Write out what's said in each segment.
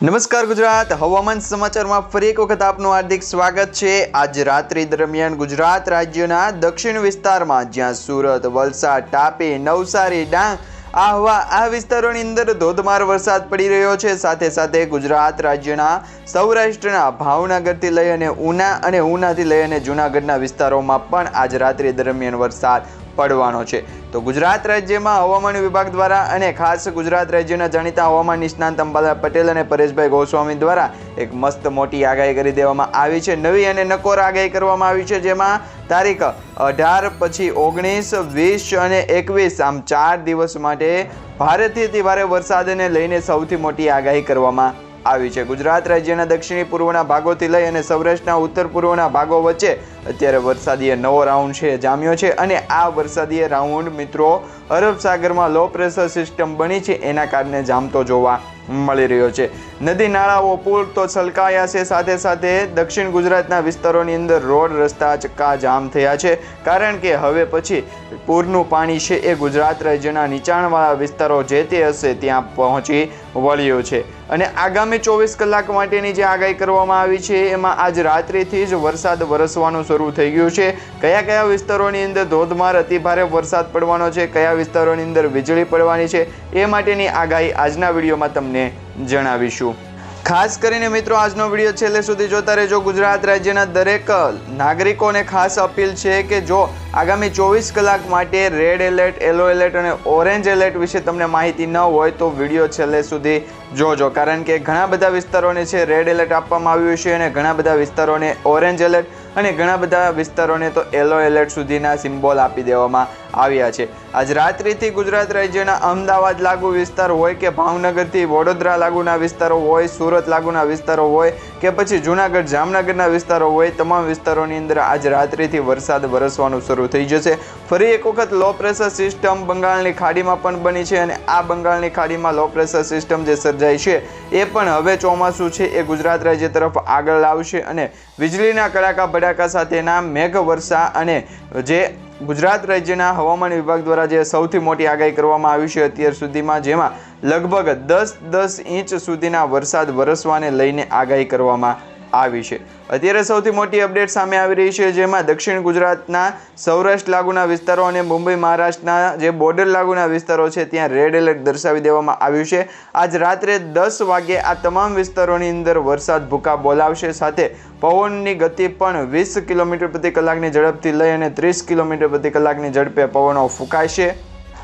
નમસ્કાર ગુજરાત. હવામાન સમાચારમાં ફરી એક વખત આપનું હાર્દિક સ્વાગત છે. આજ રાત્રિ દરમિયાન ગુજરાત રાજ્યના દક્ષિણ વિસ્તારમાં જ્યાં સુરત, વલસાડ, તાપી, નવસારી, ડાંગ, આહવા આ વિસ્તારોની અંદર ધોધમાર વરસાદ પડી રહ્યો છે. સાથે સાથે ગુજરાત રાજ્યના સૌરાષ્ટ્રના ભાવનગરથી લઈ અને ઉના અને ઉનાથી લઈ અને જૂનાગઢના વિસ્તારોમાં પણ આજ રાત્રિ દરમિયાન વરસાદ પડવાનો છે. તો ગુજરાત રાજ્યમાં હવામાન વિભાગ દ્વારા અને ખાસ ગુજરાત રાજ્યના જાણીતા હવામાન નિષ્ણાંત અંબાલાલ પટેલ અને પરેશભાઈ ગોસ્વામી દ્વારા એક મસ્ત મોટી આગાહી કરી દેવામાં આવી છે. નવી અને નકોર આગાહી કરવામાં આવી છે, જેમાં તારીખ અઢાર પછી ઓગણીસ, વીસ અને એકવીસ, આમ ચાર દિવસ માટે ભારેથી ભારે વરસાદને લઈને સૌથી મોટી આગાહી કરવામાં આવી છે. ગુજરાત રાજ્યના દક્ષિણી પૂર્વના ભાગોથી લઈ અને સૌરાષ્ટ્રના ઉત્તર પૂર્વના ભાગો વચ્ચે અત્યારે વરસાદીએ નવો રાઉન્ડ છે, જામ્યો છે અને આ વરસાદીએ રાઉન્ડ મિત્રો અરબ સાગરમાં લો પ્રેશર સિસ્ટમ બની છે. એના કારણે જામતો જોવા મળી રહ્યો છે. નદી નાળાઓ, પુલ તો છલકાયા છે. સાથે સાથે દક્ષિણ ગુજરાતના વિસ્તારોની અંદર રોડ રસ્તા ચક્કા જામ થયા છે. કારણ કે હવે પછી પૂરનું પાણી છે એ ગુજરાત રાજ્યના નીચાણવાળા વિસ્તારો જે તે હશે ત્યાં પહોંચી વળ્યો છે. અને આગામી ચોવીસ કલાક માટેની જે આગાહી કરવામાં આવી છે, એમાં આજ રાત્રિથી જ વરસાદ વરસવાનું શરૂ થઈ ગયું છે. કયા કયા વિસ્તારોની અંદર ધોધમાર, અતિભારે વરસાદ પડવાનો છે, કયા વિસ્તારોની અંદર વીજળી પડવાની છે, એ માટેની આગાહી આજના વિડીયોમાં તમને જણાવીશું. ખાસ કરીને મિત્રો, આજનો વીડિયો છેલ્લે સુધી જોતા રહેજો. ગુજરાત રાજ્યના દરેક નાગરિકોને ખાસ અપીલ છે કે જો આગામી ચોવીસ કલાક માટે રેડ એલર્ટ, યલો એલર્ટ અને ઓરેન્જ એલર્ટ વિશે તમને માહિતી ન હોય તો વીડિયો છેલ્લે સુધી જોજો. કારણ કે ઘણા બધા વિસ્તારોને છે રેડ એલર્ટ આપવામાં આવ્યું છે અને ઘણા બધા વિસ્તારોને ઓરેન્જ એલર્ટ અને ઘણા બધા વિસ્તારોને તો યલો એલર્ટ સુધીના સિમ્બોલ આપી દેવામાં આવ્યા છે. આજ રાત્રિથી ગુજરાત રાજ્યના અમદાવાદ લાગુ વિસ્તાર હોય કે ભાવનગરથી વડોદરા લાગુના વિસ્તારો હોય, સુરત લાગુના વિસ્તારો હોય કે પછી જૂનાગઢ, જામનગરના વિસ્તારો હોય, તમામ વિસ્તારોની અંદર આજ રાત્રિથી વરસાદ વરસવાનું શરૂ થઈ જશે. ફરી એક વખત લો પ્રેશર સિસ્ટમ બંગાળની ખાડીમાં પણ બની છે અને આ બંગાળની ખાડીમાં લો પ્રેશર સિસ્ટમ જે સર્જાઈ છે એ પણ હવે ચોમાસું છે, એ ગુજરાત રાજ્ય તરફ આગળ લાવશે અને વીજળીના કડાકા ભડાકા સાથેના મેઘવર્ષા અને જે ગુજરાત રાજ્યના હવામાન વિભાગ દ્વારા જે સૌથી મોટી આગાહી કરવામાં આવી છે અત્યાર સુધીમાં, જેમાં લગભગ દસ દસ ઇંચ સુધીના વરસાદ વરસવાને લઈને આગાહી કરવામાં આવી છે. અત્યારે સૌથી મોટી અપડેટ સામે આવી રહી છે, જેમાં દક્ષિણ ગુજરાતના સૌરાષ્ટ્ર લાગુના વિસ્તારો અને મુંબઈ મહારાષ્ટ્રના જે બોર્ડર લાગુના વિસ્તારો છે, ત્યાં રેડ એલર્ટ દર્શાવી દેવામાં આવ્યું છે. આજ રાત્રે દસ વાગે આ તમામ વિસ્તારોની અંદર વરસાદ ભૂકા બોલાવશે. સાથે પવનની ગતિ પણ વીસ કિલોમીટર પ્રતિ કલાકની ઝડપથી લઈ અને ત્રીસ કિલોમીટર પ્રતિ કલાકની ઝડપે પવનો ફૂંકાશે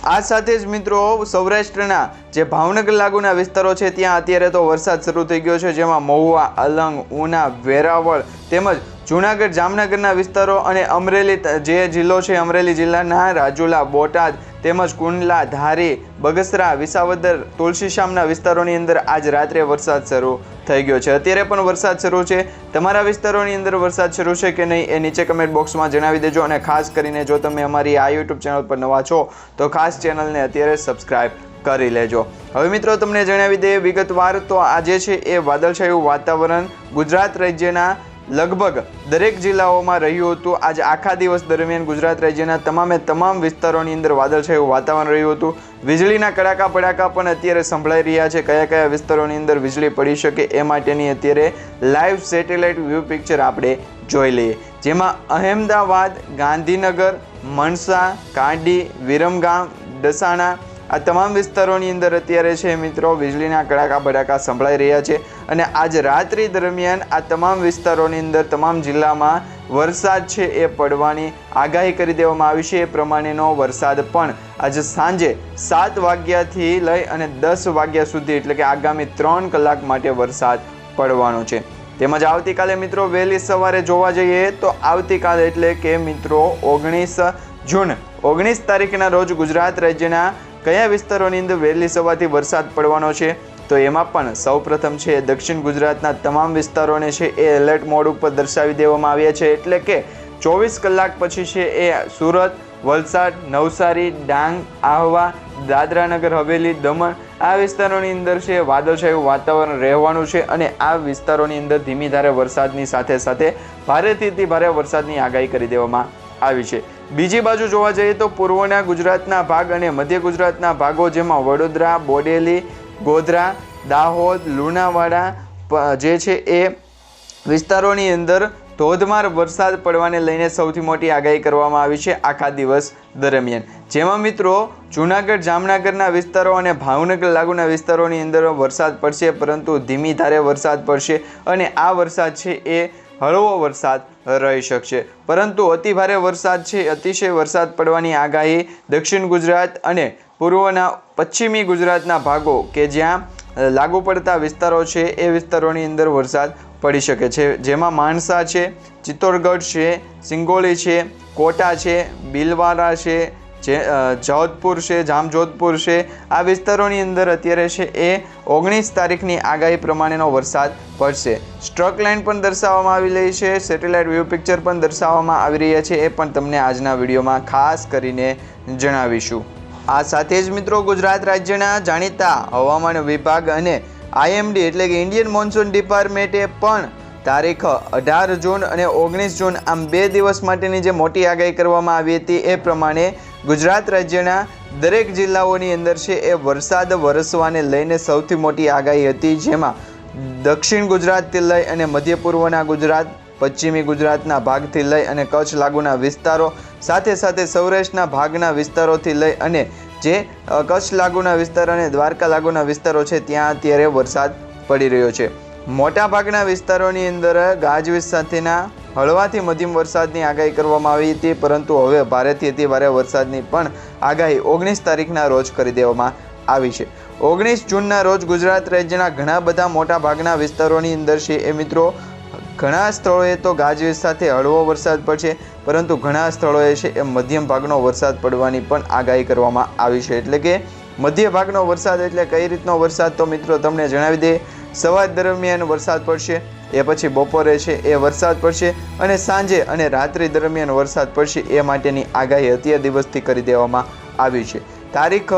આ સાથે જ મિત્રો સૌરાષ્ટ્રના જે ભાવનગર લાગુના વિસ્તારો છે, ત્યાં અત્યારે તો વરસાદ શરૂ થઈ ગયો છે, જેમાં મહુવા, અલંગ, ઉના, વેરાવળ તેમજ જૂનાગઢ, જામનગરના વિસ્તારો અને અમરેલી જે જિલ્લો છે, અમરેલી જિલ્લાના રાજુલા, બોટાદ તેમજ કુંડલા, ધારી, બગસરા, વિસાવદર તુલસીશ્યામના વિસ્તારોની અંદર આજ રાત્રે વરસાદ શરૂ થઈ ગયો છે. અત્યારે પણ વરસાદ શરૂ છે. તમારા વિસ્તારોની અંદર વરસાદ શરૂ છે કે નહીં એ નીચે કમેન્ટ બોક્સમાં જણાવી દેજો અને ખાસ કરીને જો તમે અમારી આ યુટ્યુબ ચેનલ પર નવા છો, તો ખાસ ચેનલને અત્યારે સબસ્ક્રાઈબ કરી લેજો. હવે મિત્રો, તમને જણાવી દઈએ, વિગતવાર તો આજે છે એ વાદળછાયું વાતાવરણ ગુજરાત રાજ્યના લગભગ દરેક જિલ્લાઓમાં રહ્યું હતું. આજે આખા દિવસ દરમિયાન ગુજરાત રાજ્યના તમામે તમામ વિસ્તારોની અંદર વાદળછાયું વાતાવરણ રહ્યું હતું. વીજળીના કડાકા પડાકા પણ અત્યારે સંભળાઈ રહ્યા છે. કયા કયા વિસ્તારોની અંદર વીજળી પડી શકે એ માટેની અત્યારે લાઈવ સેટેલાઇટ વ્યૂ પિક્ચર આપણે જોઈ લઈએ. જેમાં અહેમદાબાદ ગાંધીનગર મણસા કાંડી, વિરમગામ ડસાણા આ તમામ વિસ્તારોની અંદર અત્યારે છે મિત્રો, વીજળીના કડાકા ભડાકા સંભળાઈ રહ્યા છે અને આજ રાત્રિ દરમિયાન આ તમામ વિસ્તારોની અંદર, તમામ જિલ્લામાં વરસાદ છે એ પડવાની આગાહી કરી દેવામાં આવી છે. એ પ્રમાણેનો વરસાદ પણ આજે સાંજે સાત વાગ્યાથી લઈ અને દસ વાગ્યા સુધી, એટલે કે આગામી ત્રણ કલાક માટે વરસાદ પડવાનો છે. તેમજ આવતીકાલે મિત્રો, વહેલી સવારે જોવા જઈએ તો આવતીકાલે એટલે કે મિત્રો ઓગણીસ જૂન, ઓગણીસ તારીખના રોજ ગુજરાત રાજ્યના કયા વિસ્તારોની અંદર વહેલી સવારથી વરસાદ પડવાનો છે? તો એમાં પણ સૌપ્રથમ છે, દક્ષિણ ગુજરાતના તમામ વિસ્તારોને છે, એ એલર્ટ મોડ ઉપર દર્શાવી દેવામાં આવ્યા છે. એટલે કે ચોવીસ કલાક પછી છે, એ સુરત, વલસાડ, નવસારી, ડાંગ, આહવા, દાદરાનગર, હવેલી, દમણ આ વિસ્તારોની અંદર છે, વાદળછાયું વાતાવરણ રહેવાનું છે અને આ વિસ્તારોની અંદર ધીમી ધારે વરસાદની સાથે સાથે ભારેથી ભારે વરસાદની આગાહી કરી દેવામાં આવી છે. બીજી બાજુ જોવા જઈએ તો પૂર્વના ગુજરાતના ભાગ અને મધ્ય ગુજરાતના ભાગો જેમાં વડોદરા, બોડેલી, ગોધરા, દાહોદ, લુણાવાડા જે છે એ વિસ્તારોની અંદર ધોધમાર વરસાદ પડવાને લઈને સૌથી મોટી આગાહી કરવામાં આવી છે આખા દિવસ દરમિયાન. જેમાં મિત્રો, જૂનાગઢ, જામનગરના વિસ્તારો અને ભાવનગર લાગુના વિસ્તારોની અંદર વરસાદ પડશે, પરંતુ ધીમી ધારે વરસાદ પડશે અને આ વરસાદ છે એ હળવો વરસાદ રહી શકશે. પરંતુ અતિભારે વરસાદ છે. અતિશય વરસાદ પડવાની આગાહી દક્ષિણ ગુજરાત અને પૂર્વના પશ્ચિમી ગુજરાતના ભાગો કે જ્યાં લાગુ પડતા વિસ્તારો છે, એ વિસ્તારોની અંદર વરસાદ પડી શકે છે. જેમાં માણસા છે ચિત્તોડગઢ છે, સિંગોલી છે, કોટા છે બિલવારા છે જે જોધપુર છે, જામજોધપુર છે, આ વિસ્તારોની અંદર અત્યારે છે એ ઓગણીસ તારીખની આગાહી પ્રમાણેનો વરસાદ પડશે. સ્ટ્રક લાઇન પણ દર્શાવવામાં આવી રહી છે સેટેલાઇટ વ્યૂ પિક્ચર પણ દર્શાવવામાં આવી રહ્યા છે, એ પણ તમને આજના વિડીયોમાં ખાસ કરીને જણાવીશું. આ સાથે જ મિત્રો ગુજરાત રાજ્યના જાણીતા હવામાન વિભાગ અને આઈએમડી એટલે કે ઇન્ડિયન મોન્સૂન ડિપાર્ટમેન્ટે પણ તારીખ અઢાર જૂન અને ઓગણીસ જૂન આમ બે દિવસ માટેની જે મોટી આગાહી કરવામાં આવી હતી એ પ્રમાણે ગુજરાત રાજ્યના દરેક જિલ્લાઓની અંદર છે એ વરસાદ વરસવાને લઈને સૌથી મોટી આગાહી હતી, જેમાં દક્ષિણ ગુજરાતથી લઈ અને મધ્ય પૂર્વના ગુજરાત, પશ્ચિમી ગુજરાતના ભાગથી લઈ અને કચ્છ લાગુના વિસ્તારો, સાથે સાથે સૌરાષ્ટ્રના ભાગના વિસ્તારોથી લઈ અને જે કચ્છ લાગુના વિસ્તાર અને દ્વારકા લાગુના વિસ્તારો છે, ત્યાં અત્યારે વરસાદ પડી રહ્યો છે. મોટા ભાગના વિસ્તારોની અંદર ગાજવીજ સાથેના હળવાથી મધ્યમ વરસાદની આગાહી કરવામાં આવી હતી, પરંતુ હવે ભારેથી અતિ ભારે વરસાદની પણ આગાહી ઓગણીસ તારીખના રોજ કરી દેવામાં આવી છે. ઓગણીસ જૂનના રોજ ગુજરાત રાજ્યના ઘણા બધા મોટા ભાગના વિસ્તારોની અંદર છે. એ મિત્રો, ઘણા સ્થળોએ તો ગાજવીજ સાથે હળવો વરસાદ પડશે, પરંતુ ઘણા સ્થળોએ છે એ મધ્યમ ભાગનો વરસાદ પડવાની પણ આગાહી કરવામાં આવી છે. એટલે કે મધ્ય ભાગનો વરસાદ એટલે કઈ રીતનો વરસાદ તો મિત્રો તમને જણાવી દે. સવાર દરમિયાન વરસાદ પડશે એ પછી બપોરે છે, એ વરસાદ પડશે અને સાંજે અને રાત્રિ દરમિયાન વરસાદ પડશે એ માટેની આગાહી અત્યાર દિવસથી કરી દેવામાં આવી છે. તારીખ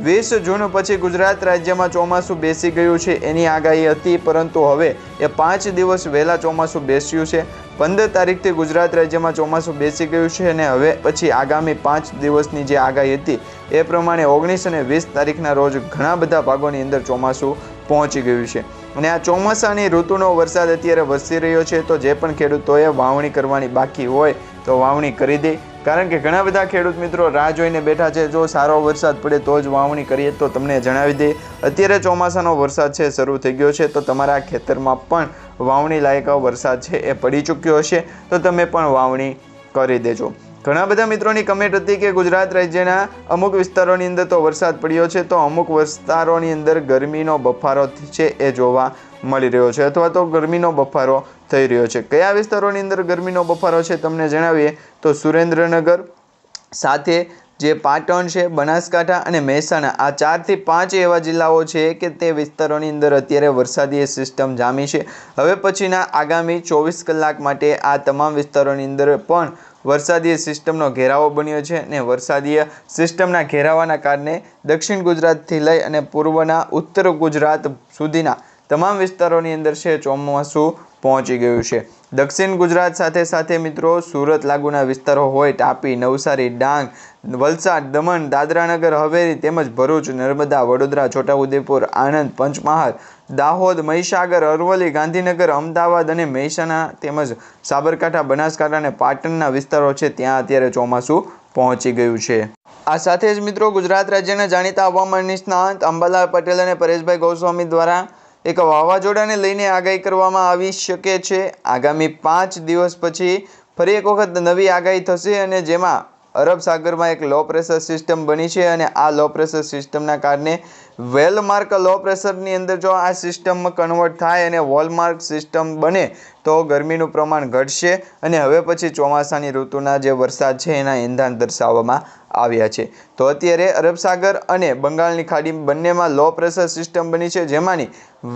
વીસ જૂન પછી ગુજરાત રાજ્યમાં ચોમાસું બેસી ગયું છે એની આગાહી હતી, પરંતુ હવે એ પાંચ દિવસ વહેલા ચોમાસું બેસ્યું છે. પંદર તારીખથી ગુજરાત રાજ્યમાં ચોમાસું બેસી ગયું છે અને હવે પછી આગામી પાંચ દિવસની જે આગાહી હતી એ પ્રમાણે ઓગણીસ અને વીસ તારીખના રોજ ઘણા બધા ભાગોની અંદર ચોમાસું પહોંચી ગયું છે. અને આ ચોમાસાની ઋતુનો વરસાદ અત્યારે વરસી રહ્યો છે, તો જે પણ ખેડૂતોએ વાવણી કરવાની બાકી હોય તો વાવણી કરી દે. કારણ કે ઘણા બધા ખેડૂત મિત્રો રાહ જોઈને બેઠા છે, જો સારો વરસાદ પડે તો જ વાવણી કરીએ તો તમને જણાવી દે. અત્યારે ચોમાસાનો વરસાદ છે, શરૂ થઈ ગયો છે, તો તમારા ખેતરમાં પણ વાવણી લાયક વરસાદ છે, એ પડી ચૂક્યો હશે, તો તમે પણ વાવણી કરી દેજો. ઘણા બધા મિત્રોની કમેન્ટ હતી કે ગુજરાત રાજ્યના અમુક વિસ્તારોની અંદર તો વરસાદ પડ્યો છે, તો અમુક વિસ્તારોની અંદર ગરમીનો બફારો છે એ જોવા મળી રહ્યો છે અથવા તો ગરમીનો બફારો થઈ રહ્યો છે. કયા વિસ્તારોની અંદર ગરમીનો બફારો છે તમને જણાવીએ તો સુરેન્દ્રનગર સાથે જે પાટણ છે, બનાસકાંઠા અને મહેસાણા, આ ચારથી પાંચ એવા જિલ્લાઓ છે કે તે વિસ્તારોની અંદર અત્યારે વરસાદી સિસ્ટમ જામી છે. હવે પછીના આગામી ચોવીસ કલાક માટે આ તમામ વિસ્તારોની અંદર પણ વરસાદીય સિસ્ટમનો ઘેરાવો બન્યો છે અને વરસાદીય સિસ્ટમના ઘેરાવાના કારણે દક્ષિણ ગુજરાતથી લઈ અને પૂર્વના ઉત્તર ગુજરાત સુધીના તમામ વિસ્તારોની અંદર છે ચોમાસું પહોંચી ગયું છે. દક્ષિણ ગુજરાત સાથે સાથે મિત્રો સુરત લાગુના વિસ્તારો હોય તાપી, નવસારી, ડાંગ, વલસાડ, દમણ, દાદરાનગર, હવેલી તેમજ ભરૂચ, નર્મદા, વડોદરા, છોટાઉદેપુર, આણંદ, પંચમહાલ દાહોદ, મહીસાગર, અરવલ્લી, ગાંધીનગર, અમદાવાદ અને મહેસાણા તેમજ સાબરકાંઠા, બનાસકાંઠા અને પાટણના વિસ્તારો છે. ત્યાં અત્યારે ચોમાસું પહોંચી ગયું છે. આ સાથે જ મિત્રો ગુજરાત રાજ્યના જાણીતા હવામાન નિષ્ણાંત અંબાલાલ પટેલ અને પરેશભાઈ ગોસ્વામી દ્વારા એક વાવાઝોડાને લઈને આગાહી કરવામાં આવી શકે છે. આગામી પાંચ દિવસ પછી ફરી એક વખત નવી આગાહી થશે અને જેમાં અરબ સાગરમાં એક લો પ્રેશર સિસ્ટમ બની છે અને આ લો પ્રેશર સિસ્ટમના કારણે વેલમાર્ક લો પ્રેશરની અંદર જો આ સિસ્ટમમાં કન્વર્ટ થાય અને વોલમાર્ક સિસ્ટમ બને, તો ગરમીનું પ્રમાણ ઘટશે અને હવે પછી ચોમાસાની ઋતુના જે વરસાદ છે એના ઇંધાન દર્શાવવામાં આવ્યા છે. તો અત્યારે અરબ સાગર અને બંગાળની ખાડી બંનેમાં લો પ્રેશર સિસ્ટમ બની છે, જેમાંની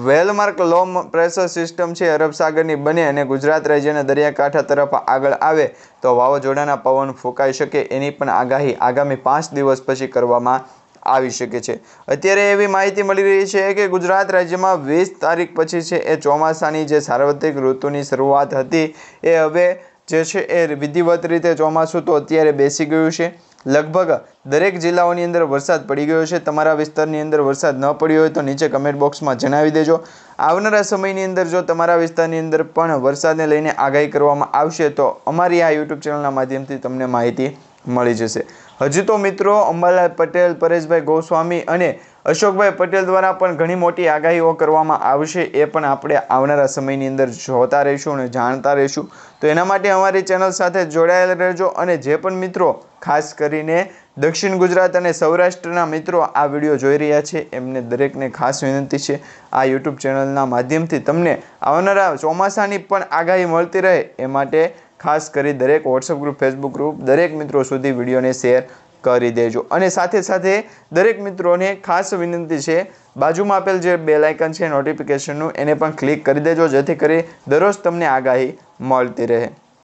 well marked low pressure system છે, અરબ સાગરની બને અને ગુજરાત રાજ્યના દરિયાકાંઠા તરફ આગળ આવે તો વાવાઝોડાના પવન ફૂંકાઈ શકે, એની પણ આગાહી આગામી પાંચ દિવસ પછી કરવામાં આવી શકે છે. અત્યારે એવી માહિતી મળી રહી છે કે ગુજરાત રાજ્યમાં વીસ તારીખ પછી છે એ ચોમાસાની જે સાર્વત્રિક ઋતુની શરૂઆત હતી, એ હવે જે છે એ વિધિવત રીતે ચોમાસું તો અત્યારે બેસી ગયું છે. લગભગ દરેક જિલ્લાઓની અંદર વરસાદ પડી ગયો છે. તમારા વિસ્તારની અંદર વરસાદ ન પડ્યો હોય તો નીચે કમેન્ટ બોક્સમાં જણાવી દેજો. આવનારા સમયની અંદર જો તમારા વિસ્તારની અંદર પણ વરસાદને લઈને આગાહી કરવામાં આવશે તો અમારી આ યુટ્યુબ ચેનલના માધ્યમથી તમને માહિતી મળી જશે. હજી તો મિત્રો અંબાલાલ પટેલ, પરેશભાઈ ગોસ્વામી અને અશોકભાઈ પટેલ દ્વારા પણ ઘણી મોટી આગાહીઓ કરવામાં આવશે, એ પણ આપણે આવનારા સમયની અંદર જોતા રહીશું અને જાણતા રહીશું. તો એના માટે અમારી ચેનલ સાથે જોડાયેલા રહેજો અને જે પણ મિત્રો, ખાસ કરીને દક્ષિણ ગુજરાત અને સૌરાષ્ટ્રના મિત્રો આ વીડિયો જોઈ રહ્યા છે, એમને દરેકને ખાસ વિનંતી છે, આ યુટ્યુબ ચેનલના માધ્યમથી તમને આવનારા ચોમાસાની પણ આગાહી મળતી રહે, એ માટે ખાસ કરી દરેક વોટ્સઅપ ગ્રુપ ફેસબુક ગ્રુપ દરેક મિત્રો સુધી વિડીયોને શેર કરી દેજો. અને સાથે સાથે દરેક મિત્રોને ખાસ વિનંતી છે, બાજુમાં આપેલ જે બેલ આઇકન છે નોટિફિકેશનનું એને પણ ક્લિક કરી દેજો, જેથી કરી દરરોજ તમને આગાહી મળતી રહે.